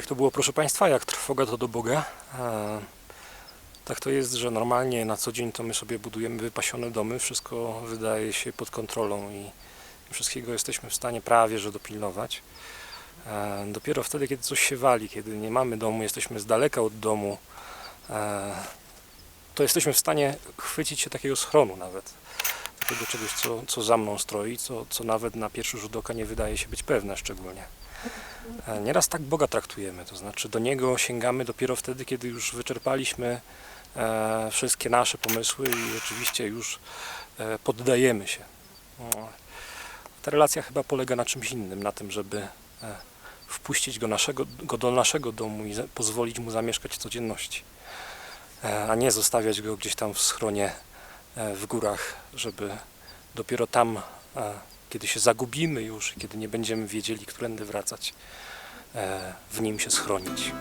To było, proszę Państwa, jak trwoga to do Boga. E, Tak to jest, że normalnie na co dzień to my sobie budujemy wypasione domy, wszystko wydaje się pod kontrolą i wszystkiego jesteśmy w stanie prawie że dopilnować. E, Dopiero wtedy, kiedy coś się wali, kiedy nie mamy domu, jesteśmy z daleka od domu, e, to jesteśmy w stanie chwycić się takiego schronu nawet. Takiego czegoś, co, co za mną stroi, co, co nawet na pierwszy rzut oka nie wydaje się być pewne szczególnie. E, Nieraz tak Boga traktujemy, to znaczy do Niego sięgamy dopiero wtedy, kiedy już wyczerpaliśmy e, wszystkie nasze pomysły i oczywiście już e, poddajemy się. Ta relacja chyba polega na czymś innym, na tym, żeby wpuścić go, naszego, go do naszego domu i pozwolić mu zamieszkać w codzienności, a nie zostawiać go gdzieś tam w schronie w górach, żeby dopiero tam, kiedy się zagubimy już, kiedy nie będziemy wiedzieli, którędy wracać, e, w nim się schronić.